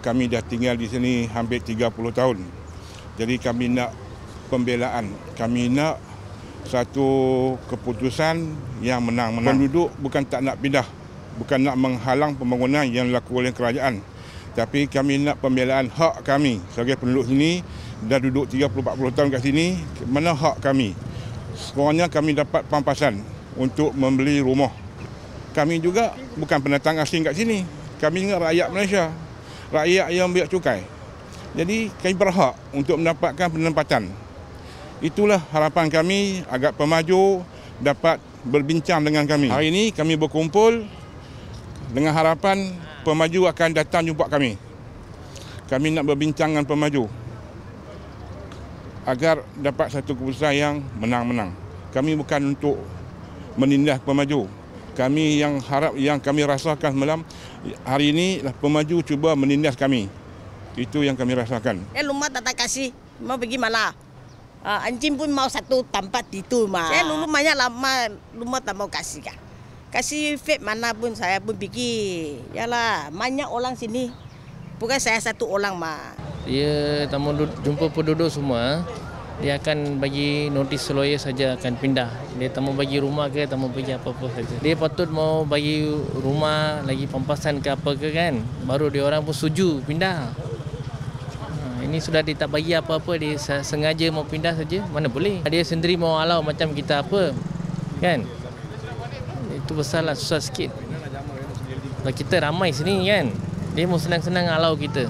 Kami dah tinggal di sini hampir 30 tahun. Jadi kami nak pembelaan. Kami nak satu keputusan yang menang-menang. Penduduk bukan tak nak pindah. Bukan nak menghalang pembangunan yang dilakukan oleh kerajaan. Tapi kami nak pembelaan hak kami sebagai penduduk sini dah duduk 30-40 tahun kat sini. Mana hak kami? Sekurangnya kami dapat pampasan untuk membeli rumah. Kami juga bukan pendatang asing kat sini. Kami ingat rakyat Malaysia. Rakyat yang bayar cukai. Jadi kami berhak untuk mendapatkan penempatan. Itulah harapan kami agar pemaju dapat berbincang dengan kami. Hari ini kami berkumpul dengan harapan pemaju akan datang jumpa kami. Kami nak berbincang dengan pemaju agar dapat satu keputusan yang menang-menang. Kami bukan untuk menindas pemaju. Kami yang harap yang kami rasakan semalam hari ini lah pemaju cuba menindas kami. Itu yang kami rasakan. Eh rumah tak tak kasih. Mau pergi mana? Uh, anjing pun mau satu tempat itu mah. Saya dulu banyak lama rumah tak mau kasih kan. Kasih vape mana pun saya pun pergi. Yalah, banyak orang sini. Bukan saya satu orang mah. Dia tamu jumpa penduduk semua, dia akan bagi notis lawyer saja akan pindah. Dia tamu bagi rumah ke, tamu bagi apa-apa saja. Dia patut mau bagi rumah lagi pampasan ke apa ke kan. Baru dia orang pun setuju pindah. Ha, ini sudah dia tak bagi apa-apa, dia sengaja mau pindah saja, mana boleh. Dia sendiri mau halau macam kita apa, kan? Itu besarlah susah sikit. Kalau kita ramai sini kan, dia mau senang-senang halau kita.